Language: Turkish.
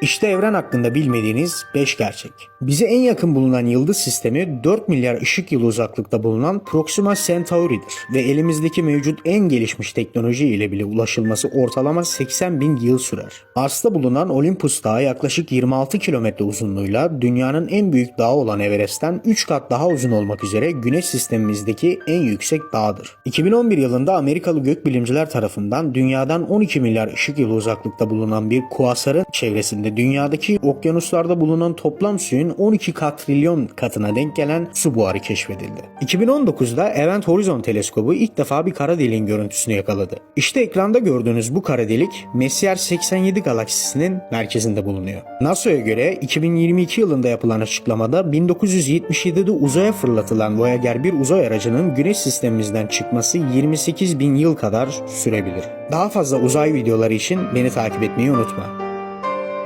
İşte evren hakkında bilmediğiniz 5 gerçek. Bize en yakın bulunan yıldız sistemi 4 milyar ışık yılı uzaklıkta bulunan Proxima Centauri'dir ve elimizdeki mevcut en gelişmiş teknoloji ile bile ulaşılması ortalama 80 bin yıl sürer. Mars'ta bulunan Olympus Dağı yaklaşık 26 kilometre uzunluğuyla dünyanın en büyük dağı olan Everest'ten 3 kat daha uzun olmak üzere Güneş sistemimizdeki en yüksek dağdır. 2011 yılında Amerikalı gökbilimciler tarafından dünyadan 12 milyar ışık yılı uzaklıkta bulunan bir kuasarın çevresinde dünyadaki okyanuslarda bulunan toplam suyun 12 katrilyon katına denk gelen su buharı keşfedildi. 2019'da Event Horizon teleskobu ilk defa bir kara deliğin görüntüsünü yakaladı. İşte ekranda gördüğünüz bu kara delik Messier 87 galaksisinin merkezinde bulunuyor. NASA'ya göre 2022 yılında yapılan açıklamada 1977'de uzaya fırlatılan Voyager 1 uzay aracının güneş sistemimizden çıkması 28 bin yıl kadar sürebilir. Daha fazla uzay videoları için beni takip etmeyi unutma.